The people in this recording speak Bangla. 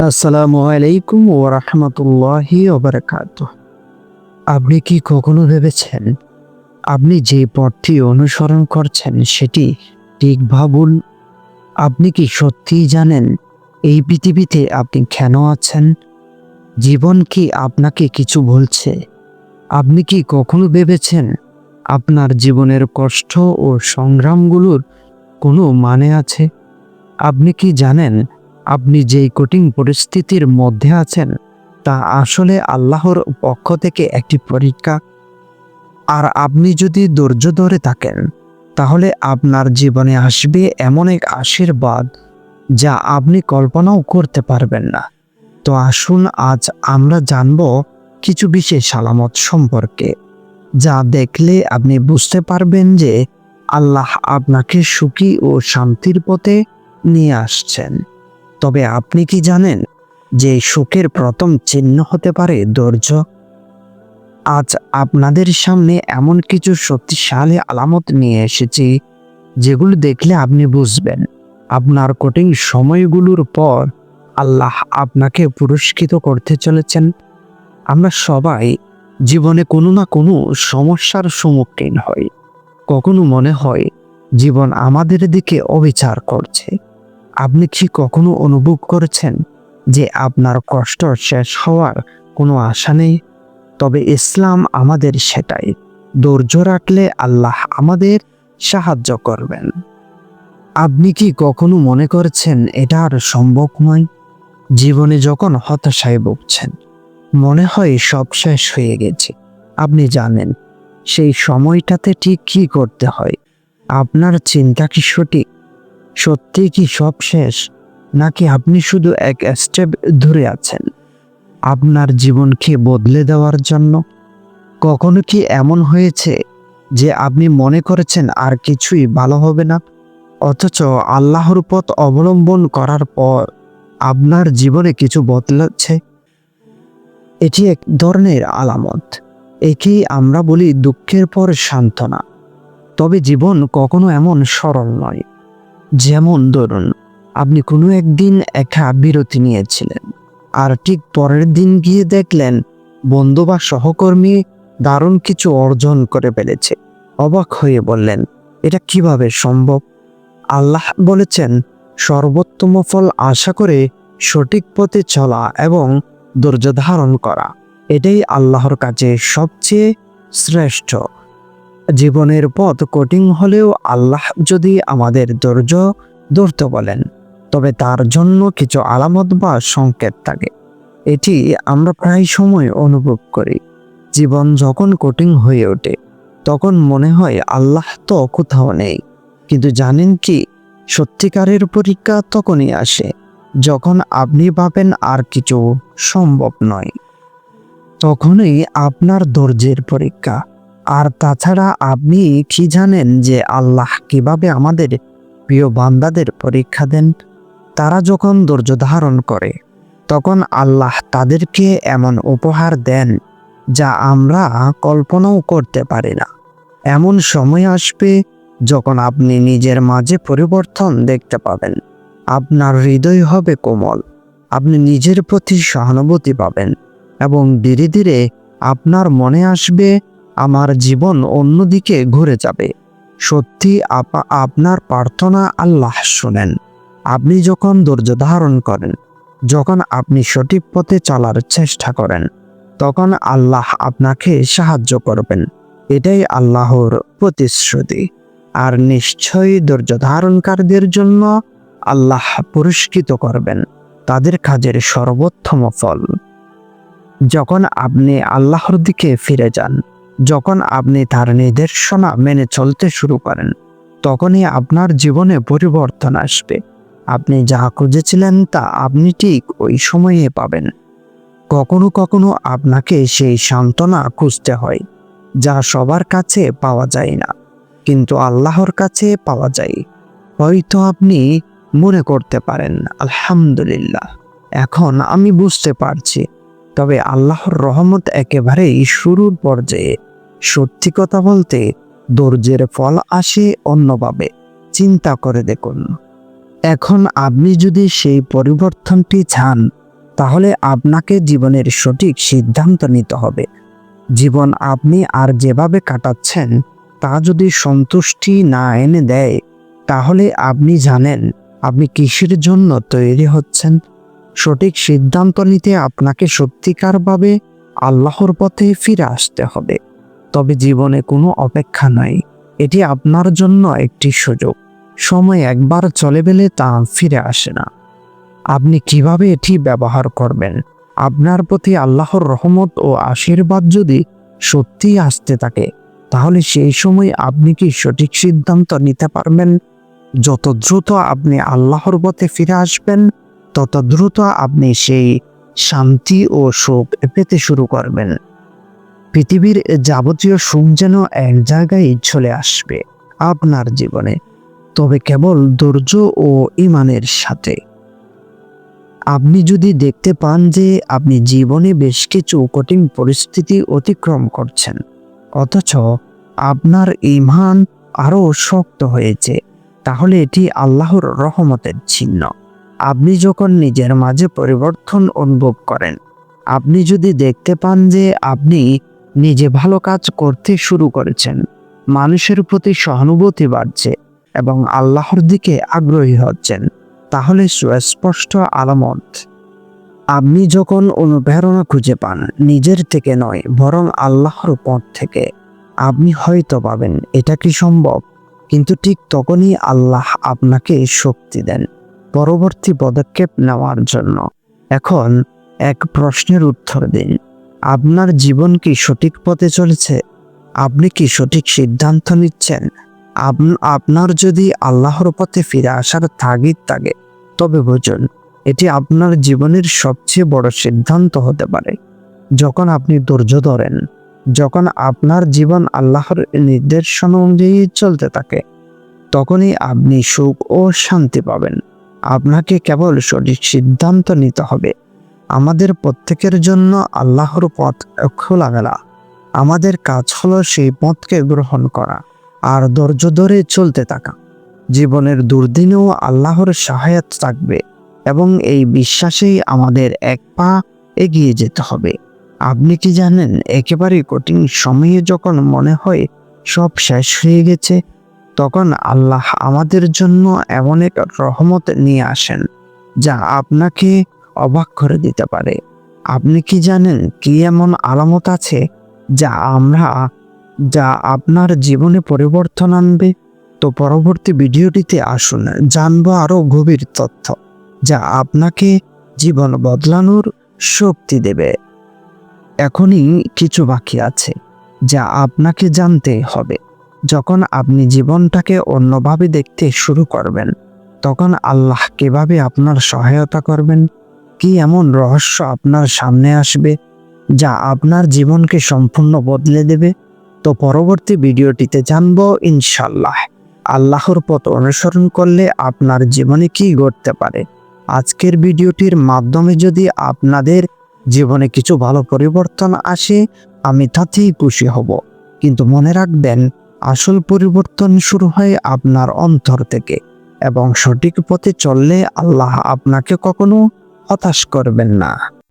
আসসালামু আলাইকুম ও রহমতুল্লাহি ওবরাকাত আপনি কি কখনো ভেবেছেন আপনি যে পথটি অনুসরণ করছেন সেটি ঠিক ভাবুন? আপনি কি সত্যিই জানেন এই পৃথিবীতে আপনি কেন আছেন? জীবন কি আপনাকে কিছু বলছে? আপনি কি কখনো ভেবেছেন আপনার জীবনের কষ্ট ও সংগ্রামগুলোর কোনো মানে আছে? আপনি কি জানেন আপনি যেই কঠিন পরিস্থিতির মধ্যে আছেন, তা আসলে আল্লাহর পক্ষ থেকে একটি পরীক্ষা। আর আপনি যদি ধৈর্য ধরে থাকেন, তাহলে আপনার জীবনে আসবে এমন এক আশীর্বাদ যা আপনি কল্পনাও করতে পারবেন না। তো আসুন, আজ আমরা জানব কিছু বিশেষ আলামত সম্পর্কে, যা দেখলে আপনি বুঝতে পারবেন যে আল্লাহ আপনাকে সুখী ও শান্তির পথে নিয়ে আসছেন। তবে আপনি কি জানেন যে সুখের প্রথম চিহ্ন হতে পারে ধৈর্য? আজ আপনাদের সামনে এমন কিছু শক্তিশালী আলামত নিয়ে এসেছি, যেগুলো দেখলে আপনি বুঝবেন। আপনার কঠিন সময়গুলোর পর আল্লাহ আপনাকে পুরস্কৃত করতে চলেছেন। আমরা সবাই জীবনে কোনো না কোনো সমস্যার সম্মুখীন হই। কখনো মনে হয়, জীবন আমাদের দিকে অবিচার করছে। আপনি কি কখনো অনুভব করেছেন যে আপনার কষ্ট শেষ হওয়ার কোনো আশা নেই? তবে ইসলাম আমাদের সেটাই। ধৈর্য রাখলে আল্লাহ আমাদের সাহায্য করবেন। আপনি কি কখনো মনে করছেন এটা আর সম্ভব নয়? জীবনে যখন হতাশায় ভুগছেন, মনে হয় সব শেষ হয়ে গেছে। আপনি জানেন, সেই সময়টাতে ঠিক কি করতে হয়? আপনার চিন্তা কি সঠিক? সত্যি কি সব শেষ? নাকি আপনি শুধু এক স্টেপ ধরে আছেন? আপনার জীবনকে বদলে দেওয়ার জন্য? কখনো কি এমন হয়েছে যে আপনি মনে করেছেন আর কিছুই ভালো হবে না? অথচ আল্লাহর পথ অবলম্বন করার পর আপনার জীবনে কিছু বদলাচ্ছে এটি এক ধরনের আলামত। একেই আমরা বলি দুঃখের পর সান্ত্বনা। তবে জীবন কখনো এমন সরল নয়। যেমন ধরুন, আপনি কোনো একদিন একা বিরতি নিয়েছিলেন, আর ঠিক পরের দিন গিয়ে দেখলেন বন্ধু বা সহকর্মী দারুণ কিছু অর্জন করে ফেলেছে। অবাক হয়ে বললেন, এটা কীভাবে সম্ভব? আল্লাহ বলেছেন, সর্বোত্তম ফল আশা করে সঠিক পথে চলা এবং ধৈর্য ধারণ করা। এটাই আল্লাহর কাছে সবচেয়ে শ্রেষ্ঠ। জীবনের পথ কঠিন হলেও আল্লাহ যদি আমাদের ধৈর্য ধরতে বলেন, তবে তার জন্য কিছু আলামত বা সংকেত থাকে। এটি আমরা প্রায় সময় অনুভব করি। জীবন যখন কঠিন হয়ে ওঠে, তখন মনে হয় আল্লাহ তো কোথাও নেই। কিন্তু জানেন কি, সত্যিকারের পরীক্ষা তখনই আসে, যখন আপনি ভাবেন আর কিছু সম্ভব নয়। তখনই আপনার ধৈর্যের পরীক্ষা আর তাছাড়া আপনি কি জানেন যে আল্লাহ কীভাবে আমাদের প্রিয় বান্দাদের পরীক্ষা দেন? তারা যখন ধৈর্য ধারণ করে, তখন আল্লাহ তাদেরকে এমন উপহার দেন যা আমরা কল্পনাও করতে পারি না। এমন সময় আসবে যখন আপনি নিজের মাঝে পরিবর্তন দেখতে পাবেন। আপনার হৃদয় হবে কোমল, আপনি নিজের প্রতি সহানুভূতি পাবেন এবং ধীরে ধীরে আপনার মনে আসবে আমার জীবন অন্যদিকে ঘুরে যাবে। সত্যি আপা- আপনার প্রার্থনা আল্লাহ শোনেন। আপনি যখন ধৈর্য ধারণ করেন, যখন আপনি সঠিক পথে চলার চেষ্টা করেন, তখন আল্লাহ আপনাকে সাহায্য করবেন। এটাই আল্লাহর প্রতিশ্রুতি। আর নিশ্চয়ই ধৈর্য ধারণকারীদের জন্য আল্লাহ পুরস্কৃত করবেন। তাদের কাজের সর্বোত্তম ফল। যখন আপনি আল্লাহর দিকে ফিরে যান যখন আপনি তার নির্দেশনা মেনে চলতে শুরু করেন, তখনই আপনার জীবনে পরিবর্তন আসবে। আপনি যা খুঁজেছিলেন তা আপনি ঠিক ওই সময়ে পাবেন। কখনো কখনো আপনাকে সেই সান্ত্বনা খুঁজতে হয়, যা সবার কাছে পাওয়া যায় না, কিন্তু আল্লাহর কাছে পাওয়া যায়। হয়তো আপনি মনে করতে পারেন, আলহামদুলিল্লাহ, এখন আমি বুঝতে পারছি তবে আল্লাহর রহমত একেবারেই শুরুর পর্যায়ে। সত্যি কথা বলতে, ধৈর্যের ফল আসে অন্যভাবে। চিন্তা করে দেখুন। এখন আপনি যদি সেই পরিবর্তনটি চান, তাহলে আপনাকে জীবনের সঠিক সিদ্ধান্ত নিতে হবে। জীবন আপনি আর যেভাবে কাটাচ্ছেন, তা যদি সন্তুষ্টি না এনে দেয়, তাহলে আপনি জানেন, আপনি কিসের জন্য তৈরি হচ্ছেন। সঠিক সিদ্ধান্ত নিতে আপনাকে সত্যিকারভাবে আল্লাহর পথে ফিরে আসতে হবে। তবে জীবনে কোনো অপেক্ষা নয় এটি আপনার জন্য একটি সুযোগ। সময় একবার চলে গেলে তা ফিরে আসে না। আপনি কীভাবে এটি ব্যবহার করবেন? আপনার প্রতি আল্লাহর রহমত ও আশীর্বাদ যদি সত্যি আসতে থাকে, তাহলে সেই সময় আপনি কি সঠিক সিদ্ধান্ত নিতে পারবেন? যত দ্রুত আপনি আল্লাহর পথে ফিরে আসবেন তত দ্রুত আপনি সেই শান্তি ও সুখ পেতে শুরু করবেন। পৃথিবীর যাবতীয় সুখ যেন এক জায়গায় চলে আসবে আপনার জীবনে, তবে কেবল ধৈর্য ও ইমানের সাথে। আপনি যদি দেখতে পান যে আপনি জীবনে বেশ কিছু কঠিন পরিস্থিতি অতিক্রম করছেন, অথচ আপনার ইমান আরও শক্ত হয়েছে, তাহলে এটি আল্লাহর রহমতের চিহ্ন। আপনি যখন নিজের মাঝে পরিবর্তন অনুভব করেন, আপনি যদি দেখতে পান যে আপনি নিজে ভালো কাজ করতে শুরু করেছেন, মানুষের প্রতি সহানুভূতি বাড়ছে এবং আল্লাহর দিকে আগ্রহী হচ্ছেন, তাহলে সুস্পষ্ট আলামত। আপনি যখন অনুপ্রেরণা খুঁজে পান নিজের থেকে নয়, বরং আল্লাহর পথ থেকে, আপনি হয়তো পাবেন, এটা কি সম্ভব? কিন্তু ঠিক তখনই আল্লাহ আপনাকে শক্তি দেন। পরবর্তী পদক্ষেপ নেওয়ার জন্য। এখন এক প্রশ্নের উত্তর দিন। আপনার জীবন কি সঠিক পথে চলেছে? আপনি কি সঠিক সিদ্ধান্ত নিচ্ছেন? আপ- আপনার যদি আল্লাহর পথে ফিরে আসার তাগিদ থাকে, তবে বুঝুন, এটি আপনার জীবনের সবচেয়ে বড় সিদ্ধান্ত হতে পারে। যখন আপনি ধৈর্য ধরেন, যখন আপনার জীবন আল্লাহর নির্দেশনা অনুযায়ী চলতে থাকে, তখনই আপনি সুখ ও শান্তি পাবেন। আপনাকে কেবল সঠিক সিদ্ধান্ত নিতে হবে। আমাদের প্রত্যেকের জন্য আল্লাহর পথ খোলা খোলামেলা। আমাদের কাজ হলো সেই পথকে গ্রহণ করা আর ধৈর্য ধরে চলতে থাকা। জীবনের দুর্দিনেও আল্লাহর সহায়ত থাকবে এবং এই বিশ্বাসেই আমাদের এক পা এগিয়ে যেতে হবে। আপনি কি জানেন, একেবারে কঠিন সময়ে যখন মনে হয় সব শেষ হয়ে গেছে তখন আল্লাহ আমাদের জন্য এমন এক রহমত নিয়ে আসেন, যা আপনাকে অবাক করে দিতে পারে। আপনি কি জানেন কি এমন আলামত আছে, যা আমরা, যা আপনার জীবনে পরিবর্তন আনবে? তো পরবর্তী ভিডিওটিতে আসুন, জানব আরও গভীর তথ্য, যা আপনাকে জীবন বদলানোর শক্তি দেবে। এখনই কিছু বাকি আছে, যা আপনাকে জানতে হবে। যখন আপনি জীবনটাকে অন্যভাবে দেখতে শুরু করবেন, তখন আল্লাহ কীভাবে আপনার সহায়তা করবেন? কি এমন রহস্য আপনার সামনে আসবে যা আপনার জীবনকে সম্পূর্ণ বদলে দেবে? তো পরবর্তী ভিডিওটিতে জানব ইনশাল্লাহ আল্লাহর পথ অনুসরণ করলে আপনার জীবনে কি ঘটতে পারে? আজকের ভিডিওটির মাধ্যমে যদি আপনাদের জীবনে কিছু ভালো পরিবর্তন আসে, আমি তাতেই খুশি হব। কিন্তু মনে রাখবেন আসল পরিবর্তন শুরু হয় আপনার অন্তর থেকে এবং সঠিক পথে চললে আল্লাহ আপনাকে কখনো হতাশ করবেন না।